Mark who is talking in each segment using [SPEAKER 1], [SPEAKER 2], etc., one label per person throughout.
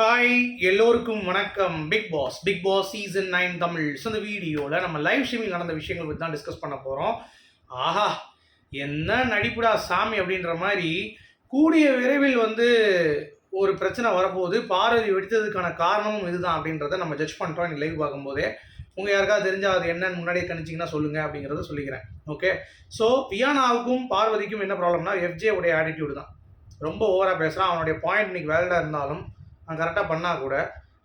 [SPEAKER 1] Hi எல்லோருக்கும் வணக்கம். Big boss big boss season nine Tamil. So இந்த வீடியோவில் நம்ம லைவ் ஸ்ட்ரீமிங் நடந்த விஷயங்கள் பற்றி தான் டிஸ்கஸ் பண்ண போகிறோம் ஆஹா என்ன நடிப்புடா சாமி அப்படின்ற மாதிரி கூடிய விரைவில் வந்து ஒரு பிரச்சனை வரப்போகுது. பார்வதி வெடித்ததுக்கான காரணமும் இதுதான் அப்படின்றத நம்ம ஜட்ஜ் பண்ணுறோம் இன்னைக்கு லைவ் பார்க்கும்போதே. உங்கள் யாருக்காவது தெரிஞ்சால் அது என்னன்னு முன்னாடியே கணிச்சிங்கன்னா சொல்லுங்கள் அப்படிங்கிறத சொல்லிக்கிறேன். ஓகே ஸோ வியானாவுக்கும் பார்வதிக்கும் என்ன ப்ராப்ளம்னா எஃப்ஜே உடைய ஆட்டிடியூடு தான். ரொம்ப ஓவராக பேசுகிறான் அவனுடைய பாயிண்ட் இன்னைக்கு வேலிடாக இருந்தாலும் கரெக்டாக பண்ணால் கூட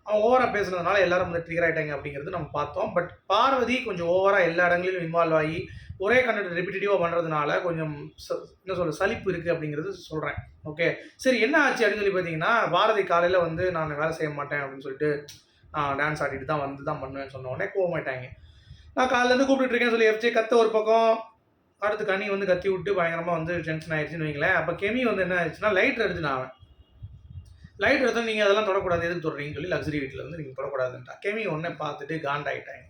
[SPEAKER 1] அவன் ஓவராக பேசுனதுனால எல்லாரும் வந்து ட்ரிகர் ஆகிட்டாங்க அப்படிங்கிறது நம்ம பார்த்தோம். பட் பார்வதி கொஞ்சம் ஓவராக எல்லா இடங்களிலும் இன்வால்வ் ஆகி ஒரே கண்டென்ட் ரிப்பிட்டேட்டிவாக பண்ணுறதுனால கொஞ்சம் ச- என்ன சொல்ல சலிப்பு இருக்குது அப்படிங்கிறது சொல்கிறேன் ஓகே சரி என்ன ஆச்சு அப்படின்னு சொல்லி பார்த்தீங்கன்னா பாரதி காலையில் வந்து நான் வேலை செய்ய மாட்டேன் அப்படின்னு சொல்லிட்டு நான் டான்ஸ் ஆடிட்டு தான் வந்து தான் பண்ணுவேன்னு சொன்ன உடனே கோவமாயிட்டாங்க. நான் காலையிலேருந்து கூப்பிட்டுருக்கேன்னு சொல்லி எஃப்ஜே கத்த ஒரு பக்கம் அடுத்து கனி வந்து கத்தி விட்டு பயங்கரமாக வந்து டென்ஷன் ஆயிடுச்சுன்னு வைங்களேன். அப்போ கெமி வந்து என்ன ஆயிடுச்சுன்னா லைட் எடுத்து நான் அவன். லைட் எடுத்து நீங்கள் அதெல்லாம் தொடக்கூடாது எதுக்கு தொடறீங்கன்னு சொல்லி லக்ஸரி வீட்டில் வந்து நீங்கள் தொடக்கூடாதுன்ட்டா. கெமி ஒன்றே பார்த்துட்டு காண்டாயிட்டாங்க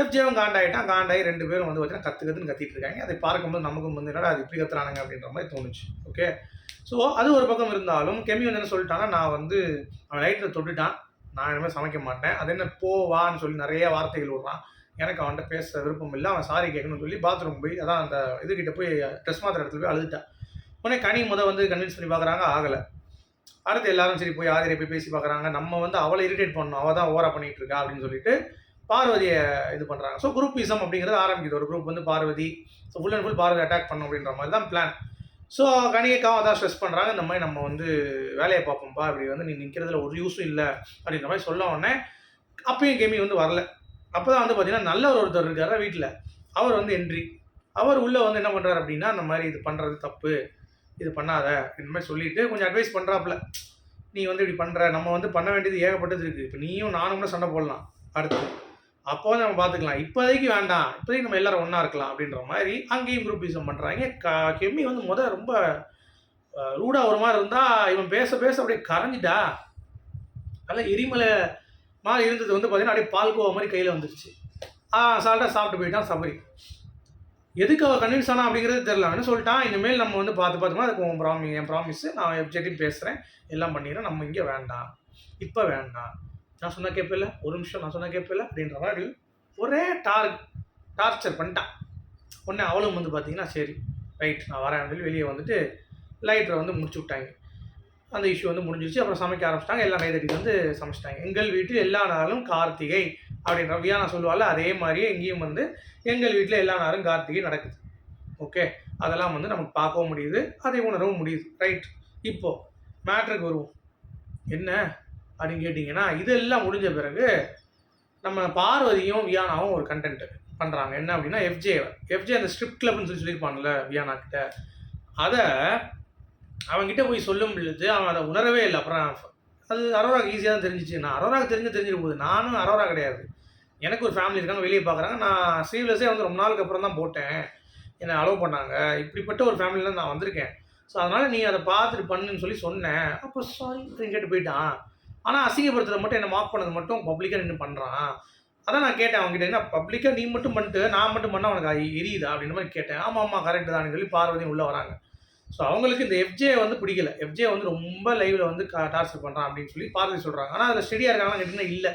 [SPEAKER 1] எஃப்ஜேவும் காண்டாயிட்டான் காண்டாயி ரெண்டு பேரும் வந்து பார்த்தீங்கன்னா கற்று கற்றுன்னு கத்திட்டு இருக்காங்க. அதை பார்க்கும்போது நமக்கும் வந்து என்னடா அது இப்படி கத்துறானுங்க அப்படின்ற மாதிரி தோணுச்சு. ஓகே ஸோ அது ஒரு பக்கம் இருந்தாலும் கெமி வந்து என்ன சொல்லிட்டான்னா நான் வந்து அவன் லைட்டில் தொட்டுட்டான். நான் இனிமேல் சமைக்க மாட்டேன். அது என்ன போ வான்னு சொல்லி நிறைய வார்த்தைகள் விடுறான். எனக்கு அவன்கிட்ட பேச விருப்பம் இல்லை. அவன் சாரி கேட்கணும்னு சொல்லி பாத்ரூம் போய் அதான் அந்த இதுகிட்ட போய் ட்ரெஸ் மாத்திர இடத்துல போய் அழுதுட்டான் உடனே கனி முத வந்து கன்வின்ஸ் பண்ணி பார்க்குறாங்க ஆகலை. அடுத்து எல்லாரும் சரி போய் ஆதிரை போய் பேசி பார்க்குறாங்க. நம்ம வந்து அவளை இரிட்டேட் பண்ணணும். அவள் தான் ஓவரா பண்ணிட்டு இருக்கா அப்படின்னு சொல்லிட்டு பார்வதியை இது பண்ணுறாங்க ஸோ குரூப்பிசம் அப்படிங்கிறது ஆரம்பிக்குது. ஒரு குரூப் வந்து Parvathi so full and full Parvathi attack பண்ணும் அப்படின்ற மாதிரி தான் பிளான் ஸோ கணிகைக்காக அதான் ஸ்ட்ரெஸ் பண்ணுறாங்க இந்த மாதிரி நம்ம வந்து வேலையை பார்ப்போம்ப்பா இப்படி வந்து நீ நிற்கிறதுல ஒரு யூஸும் இல்லை அப்படின்ற மாதிரி சொல்ல உடனே அப்பயும் கேமி வந்து வரல. அப்போ தான் வந்து பார்த்தீங்கன்னா நல்ல ஒரு ஒருத்தர் இருக்கார் வீட்டில் அவர் வந்து என்ட்ரி அவர் உள்ளே வந்து என்ன பண்ணுறாரு அப்படின்னா இந்த மாதிரி இது பண்ணுறது தப்பு. இது பண்ணாத இந்த மாதிரி சொல்லிட்டு கொஞ்சம் அட்வைஸ் பண்ணுறாப்புல நீ வந்து இப்படி பண்ணுற நம்ம வந்து பண்ண வேண்டியது ஏகப்பட்டது இருக்குது இப்போ நீயும் நானும் கூட சண்டை போடலாம் அடுத்து. அப்போ வந்து நம்ம பார்த்துக்கலாம் இப்போதைக்கு வேண்டாம். இப்போதைக்கு நம்ம எல்லாரும் ஒன்றா இருக்கலாம் அப்படின்ற மாதிரி அங்கேயும் குரூப்பிசம் பண்ணுறாங்க க கெம்மி வந்து முத ரொம்ப ரூடாக ஒரு மாதிரி இருந்தால் இவன் பேச பேச அப்படியே கரைஞ்சிட்டா. நல்லா எரிமலை மாதிரி இருந்தது வந்து பார்த்தீங்கன்னா அப்படியே பால்கோவா மாதிரி கையில் வந்துருச்சு. ஆ சால்ட்டாக சாப்பிட்டு போயிட்டான் சபரி. எதுக்கு அவள் கன்வின்ஸ் ஆனா அப்படிங்கிறது தெரியல. அவன் என்ன சொல்லிட்டான் இனிமேல் நம்ம வந்து பார்த்து பார்த்துமா அதுக்கு உன் ப்ராமி என் ப்ராமிஸ் நான் எப்ஜெக்டிவ் பேசுகிறேன் எல்லாம் பண்ணிடுறேன். நம்ம இங்கே வேண்டாம். இப்போ வேண்டாம். நான் சொன்ன கேட்பில்ல ஒரு நிமிஷம் நான் சொன்ன கேட்பில்ல அப்படின்ற மாதிரி ஒரே டார் டார்ச்சர் பண்ணிட்டான். உடனே அவளும் வந்து பார்த்தீங்கன்னா சரி ரைட் நான் வரேன். சொல்லி வெளியே வந்துட்டு லைட்டரை வந்து முடிச்சு விட்டாங்க. அந்த இஷ்யூ வந்து முடிஞ்சிருச்சு. அப்புறம் சமைக்க ஆரம்பிச்சிட்டாங்க. எல்லாம் நைதட்டிக்கு வந்து சமைச்சிட்டாங்க. எங்கள் வீட்டில் எல்லா நாளும் கார்த்திகை. அப்படின்ற வியானா சொல்லுவாள் அதே மாதிரியே இங்கேயும் வந்து எங்கள் வீட்டில் எல்லா நேரம் கார்த்திகை நடக்குது. ஓகே அதெல்லாம் வந்து நமக்கு பார்க்கவும் முடியுது அதை உணரவும் முடியுது. ரைட் இப்போது மேட்ருக்கு வருவோம். என்ன அப்படின்னு கேட்டிங்கன்னா இதெல்லாம் முடிஞ்ச பிறகு நம்ம பார்வதியும் வியானாவும் ஒரு கண்டென்ட் பண்ணுறாங்க என்ன அப்படின்னா எஃப்ஜே எஃப்ஜே அந்த ஸ்கிரிப்ட் கிளப்னு சொல்லி சொல்லியிருப்பான்ல வியானா கிட்ட. அதை அவன்கிட்ட போய் சொல்லும் பொழுது அவன் அதை உணரவே இல்லை. அப்புறம் அது அரோராக்கு ஈஸியாக தான் தெரிஞ்சிச்சு. நான் அரோராக்கு தெரிஞ்சு தெரிஞ்சிட போது நானும் அரோரா கிடையாது. எனக்கு ஒரு ஃபேமிலி இருக்காங்க வெளியே பார்க்குறாங்க நான் சீவ்லெஸ்ஸே வந்து ரொம்ப நாளுக்கு அப்புறம் தான் போட்டேன். என்னை அலோவ் பண்ணாங்க. இப்படிப்பட்ட ஒரு ஃபேமிலியில் நான் வந்திருக்கேன். ஸோ அதனால் நீ அதை பார்த்துட்டு பண்ணுன்னு சொல்லி சொன்னேன். அப்போ சாரி கேட்டு போயிட்டான். ஆனால் அசிங்கப்படுத்துறது மட்டும் என்னை மார்க் பண்ணது மட்டும் பப்ளிக்காக நின்று பண்ணுறான் அதான் நான் கேட்டேன் அவங்ககிட்ட என்ன பப்ளிக்காக நீ மட்டும் பண்ணிட்டு நான் மட்டும் பண்ணால் உனக்கு எரியுதா? அப்படின்ற மாதிரி கேட்டேன். ஆமாம் ஆமாம் கரெக்டு தான் சொல்லி பார்வதியும் உள்ளே வராங்க. ஸோ அவங்களுக்கு இந்த எஃப்ஜே வந்து பிடிக்கல. எஃப்ஜே வந்து ரொம்ப லைவில் வந்து டார்ச்சர் பண்ணுறான் அப்படின்னு சொல்லி பார்த்து சொல்கிறாங்க ஆனால் அதில் ஸ்டெடியாக இருக்காங்க கேட்டிங்கன்னா இல்லை.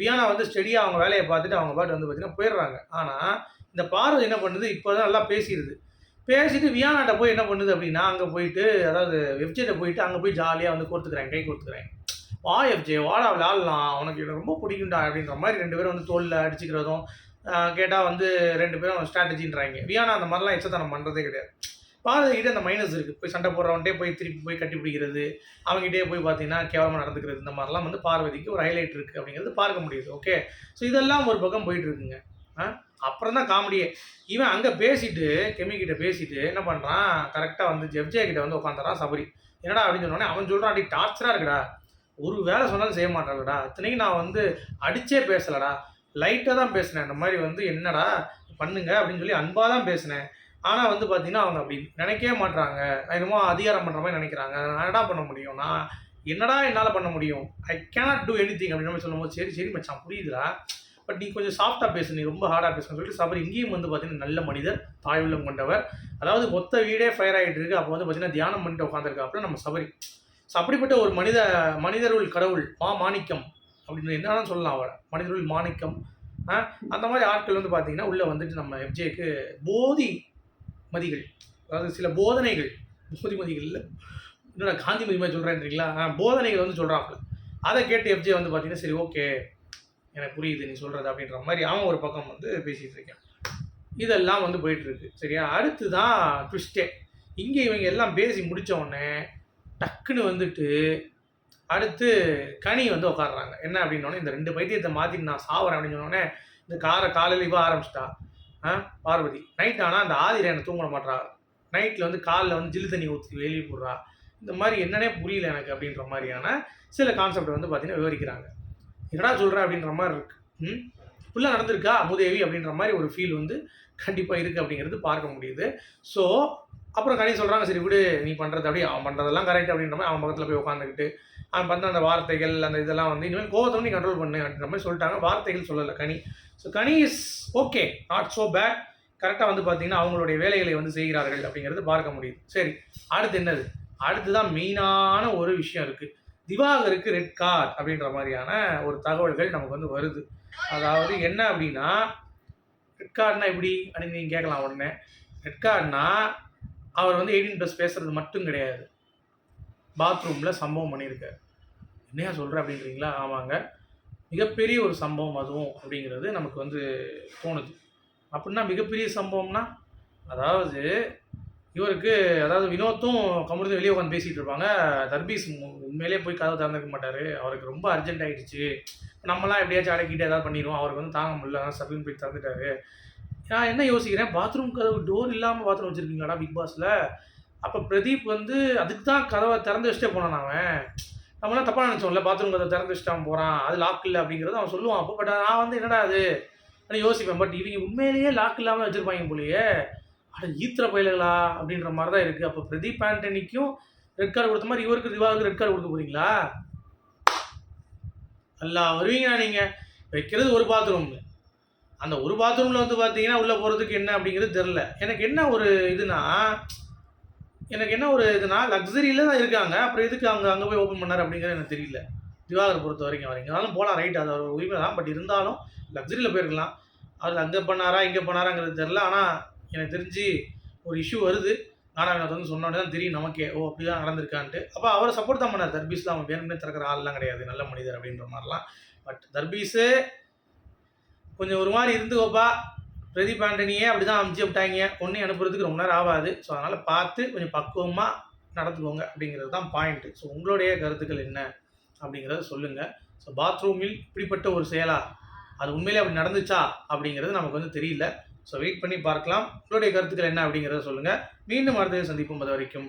[SPEAKER 1] வியானா வந்து ஸ்டெடியாக அவங்க வேலையை பார்த்துட்டு அவங்க பாட்டு வந்து பார்த்தீங்கன்னா போயிடுறாங்க. ஆனால் இந்த பார்வதி என்ன பண்ணுது? இப்போ தான் நல்லா பேசிடுது. பேசிட்டு வியானாட்ட போய் என்ன பண்ணுது அப்படின்னா அங்கே போயிட்டு அதாவது எஃப்ஜேட்ட போயிட்டு அங்கே போய் ஜாலியாக வந்து கொடுத்துக்கிறேன் கை கொடுத்துக்கிறேன். வா எஃப்ஜே வாடா விளாட்லாம் உனக்கு எனக்கு ரொம்ப பிடிக்கும்டா அப்படின்ற மாதிரி ரெண்டு பேரும் வந்து தோலில் அடிச்சுக்கிறதும் கேட்டால் வந்து ரெண்டு பேரும் ஸ்ட்ராட்டஜின்றாங்க வியானா அந்த மாதிரிலாம் எச்சத்தனம் பண்ணுறதே கிடையாது. பாரதிகிட்ட அந்த மைனஸ் இருக்குது போய் சண்டை போடுறவன்ட்டே போய் திருப்பி போய் கட்டி பிடிக்கிறது அவங்ககிட்டயே போய் பார்த்தீங்கன்னா கேவலமாக நடந்துக்கிறது இந்த மாதிரிலாம் வந்து பார்வதிக்கு ஒரு ஹைலைட் இருக்குது அப்படிங்கிறது பார்க்க முடியுது. ஓகே ஸோ இதெல்லாம் ஒரு பக்கம் போயிட்டுருக்குங்க ஆ? அப்புறம் தான் காமெடியே இவன் அங்கே பேசிட்டு கெமிக்கிட்ட பேசிட்டு என்ன பண்ணுறான் கரெக்டாக வந்து ஜெப்ஜே கிட்ட வந்து உட்காந்துறான் சபரி. என்னடா அப்படின்னு சொன்னோடனே அவன் சொல்கிறான் அப்படி டார்ச்சராக இருக்குடா. ஒரு வேலை சொன்னாலும் செய்ய மாட்டாங்கடா இத்தனைக்கும் நான் வந்து அடிச்சே பேசலடா. லைட்டாக தான் பேசினேன். இந்த மாதிரி வந்து என்னடா பண்ணுங்க? அப்படின்னு சொல்லி அன்பாக தான் பேசினேன். ஆனால் வந்து பார்த்திங்கன்னா அவங்க அப்படி நினைக்கவே மாட்றாங்க. என்னமோ அதிகாரம் பண்ணுற மாதிரி நினைக்கிறாங்க. நான் என்னடா பண்ண முடியும்? நான் என்னடா என்னால் பண்ண முடியும்? I cannot do anything அப்படின்னு சொல்லும்போது சரி சரி மச்சான் புரியுதுடா. பட் நீ கொஞ்சம் சாஃப்டாக பேசு நீ ரொம்ப ஹார்டாக பேசுன்னு சொல்லிட்டு சபர் இங்கேயும் வந்து பார்த்தீங்கன்னா நல்ல மனிதர் தாயுள்ளம் கொண்டவர். அதாவது மொத்த வீடே ஃபயர் ஆகிட்டு இருக்கு. அப்போ வந்து பார்த்தீங்கன்னா தியானம் பண்ணிட்டு உட்காந்துருக்காப்புல நம்ம சபரி. ஸோ அப்படிப்பட்ட ஒரு மனித மனிதருள் கடவுள் மா மாணிக்கம் அப்படின்னு என்னன்னு சொல்லலாம் அவரை. மனிதருள் மாணிக்கம். அந்த மாதிரி ஆட்கள் வந்து பார்த்தீங்கன்னா உள்ளே வந்துட்டு நம்ம எஃப்ஜேக்கு போதி மதிகள். அதாவது சில போதனைகள். போதிமதிகள் இல்லை. என்னடா காந்தி மாதிரி சொல்கிறேன்றீங்களா போதனைகள் வந்து சொல்கிறாப்புல அதை கேட்டு எஃப்ஜே வந்து பார்த்தீங்கன்னா சரி ஓகே எனக்கு புரியுது நீ சொல்கிறது அப்படின்ற மாதிரி அவன் ஒரு பக்கம் வந்து பேசிகிட்டு இருக்கேன். இதெல்லாம் வந்து போயிட்டுருக்கு. சரியா? அடுத்து தான் ட்விஸ்டே இங்கே இவங்க எல்லாம் பேசி முடித்த உடனே டக்குன்னு வந்துட்டு அடுத்து கனி வந்து உட்காடுறாங்க என்ன அப்படின்னோடனே இந்த ரெண்டு பைத்தியத்தை மாற்றி நான் சாவறேன் அப்படின்னு சொன்னோடனே இந்த காரை காலையில் இவ ஆரம்பிச்சிட்டா. பார்வதி. நைட் ஆனால் அந்த ஆதிரை என்னை தூங்க மாட்டா நைட்டில் வந்து காலில் வந்து ஜில்லு தண்ணி ஊற்றி வெளியே போடுறா. இந்த மாதிரி என்னன்னே புரியல எனக்கு அப்படின்ற மாதிரியான சில கான்செப்ட் வந்து பார்த்தீங்கன்னா விவரிக்கிறாங்க. என்னடா சொல்கிற அப்படின்ற மாதிரி இருக்குது ம்? ஃபுல்லாக நடந்திருக்கா? அமுதேவி அப்படின்ற மாதிரி ஒரு ஃபீல் வந்து கண்டிப்பாக இருக்குது அப்படிங்கிறது பார்க்க முடியுது. ஸோ அப்புறம் கனி சொல்கிறாங்க சரி விடு நீ பண்ணுறது அப்படி அவன் பண்ணுறதெல்லாம் கரெக்ட் அப்படின்ற மாதிரி அவன் பக்கத்தில் போய் உட்காந்துக்கிட்டு வந்து அந்த வார்த்தைகள் அந்த இதெல்லாம் வந்து இனிமேல் கோவத்தை நீ கண்ட்ரோல் பண்ணு அப்படின்ற மாதிரி சொல்லிட்டாங்க. வார்த்தைகள் சொல்லலை Kani. So Kani is okay not so bad கரெக்டாக வந்து பார்த்தீங்கன்னா அவங்களுடைய வேலைகளை வந்து செய்கிறார்கள் அப்படிங்கிறது பார்க்க முடியுது. சரி அடுத்து என்னது? அடுத்து தான் மெயினான ஒரு விஷயம் இருக்குது திவாகருக்கு ரெட் கார்டு அப்படின்ற மாதிரியான ஒரு தகவல்கள் நமக்கு வந்து வருது. அதாவது என்ன அப்படின்னா ரெட் கார்டுனா எப்படி அப்படின்னு நீங்கள் கேட்கலாம் உடனே. ரெட் கார்டுனா அவர் வந்து எயிட்டீன் ப்ளஸ் பேசுறது மட்டும் கிடையாது. பாத்ரூமில் சம்பவம் பண்ணியிருக்காரு. என்னையா சொல்கிற அப்படின்றீங்களா? ஆமாங்க. மிகப்பெரிய ஒரு சம்பவம் அதுவும் அப்படிங்கிறது நமக்கு வந்து தோணுது. அப்படின்னா மிகப்பெரிய சம்பவம்னா அதாவது இவருக்கு அதாவது வினோத்தும் கமருதும் வெளியே உட்காந்து பேசிகிட்டு இருப்பாங்க. தர்பீஸ் உண்மையிலே உண்மையிலேயே போய் கதவு திறந்துக்க மாட்டார். அவருக்கு ரொம்ப அர்ஜென்ட் ஆகிடுச்சு நம்மலாம் எப்படியாச்சும் அடக்கிட்டு ஏதாவது பண்ணிடுவோம். அவருக்கு வந்து தாங்க முடியல. ஆனால் சர்வீன் போய் திறந்துட்டாரு. நான் என்ன யோசிக்கிறேன்? பாத்ரூம் கதவு டோர் இல்லாமல் பாத்ரூம் வச்சுருக்கீங்களாடா பிக் பாஸில் அப்போ பிரதீப் வந்து அதுக்கு தான் கதவை திறந்து வச்சுட்டே போனான் அவன். நம்மளாம் தப்பாக நினச்சோம்ல பாத்ரூம் கதவை திறந்து வச்சுட்டு போகிறான் அது லாக் இல்லை அப்படிங்கிறது அவன் சொல்லுவான். அப்போ பட் நான் வந்து என்னடா அது? நான் யோசிப்பேன் பட் இவங்க உண்மையிலேயே லாக் இல்லாமல் வச்சுருப்பாங்க போலயே. அட ஈத்திர பயலுகளா? அப்படின்ற மாதிரி தான் இருக்குது அப்போ பிரதீப் ஆண்டனிக்கும் ரெட் கார்டு கொடுத்த மாதிரி இவருக்கு திவாவுக்கு ரெட் கார்டு கொடுக்க போறீங்களா? நல்லா வருவீங்களா நீங்கள் வைக்கிறது ஒரு பாத்ரூம் அந்த ஒரு பாத்ரூமில் வந்து பார்த்தீங்கன்னா உள்ளே போகிறதுக்கு என்ன அப்படிங்கிறது தெரில எனக்கு என்ன ஒரு இதுனா எனக்கு என்ன ஒரு இதுனா லக்ஸரியில் தான் இருக்காங்க. அப்புறம் எதுக்கு அவங்க அங்கே போய் ஓப்பன் பண்ணார் அப்படிங்கிறது எனக்கு தெரியல. திவாகர் பொறுத்த வரைக்கும் அவர் எங்கேனாலும் போகலாம் ரைட் அது ஒரு உரிமை தான். பட் இருந்தாலும் லக்ஸரியில் போயிருக்கலாம். அவர் அங்கே பண்ணாரா இங்கே பண்ணாராங்கிறது தெரில ஆனால் எனக்கு தெரிஞ்சு ஒரு இஷ்யூ வருது. ஆனால் எனக்கு வந்து சொன்னோடனே தான் தெரியும் நமக்கே. ஓ அப்படி தான் நடந்திருக்கான்ட்டு. அப்போ அவரை சப்போர்ட் தான் பண்ணார். தர்பீஸ்லாம் அவன் வேணும்னே திறக்கிற ஆள்லாம் கிடையாது. நல்ல மனிதர் அப்படின்ற மாதிரிலாம். பட் தர்பீஸு கொஞ்சம் ஒரு மாதிரி இருந்துக்கோப்பா பிரதீப் ஆண்டனியே அப்படி தான் அமுச்சு விட்டாங்க. ஒன்றையும் அனுப்புறதுக்கு ரொம்ப நேரம் ஆகாது ஸோ அதனால் பார்த்து கொஞ்சம் பக்குவமாக நடத்துக்கோங்க அப்படிங்கிறது தான் பாயிண்ட்டு ஸோ உங்களுடைய கருத்துக்கள் என்ன அப்படிங்கிறத சொல்லுங்கள் ஸோ பாத்ரூமில் இப்படிப்பட்ட ஒரு செயலா? அது உண்மையிலே அப்படி நடந்துச்சா அப்படிங்கிறது நமக்கு வந்து தெரியல. ஸோ வெயிட் பண்ணி பார்க்கலாம். உங்களுடைய கருத்துக்கள் என்ன அப்படிங்கிறத சொல்லுங்கள் மீண்டும் அடுத்த சந்திப்போம். அது வரைக்கும்.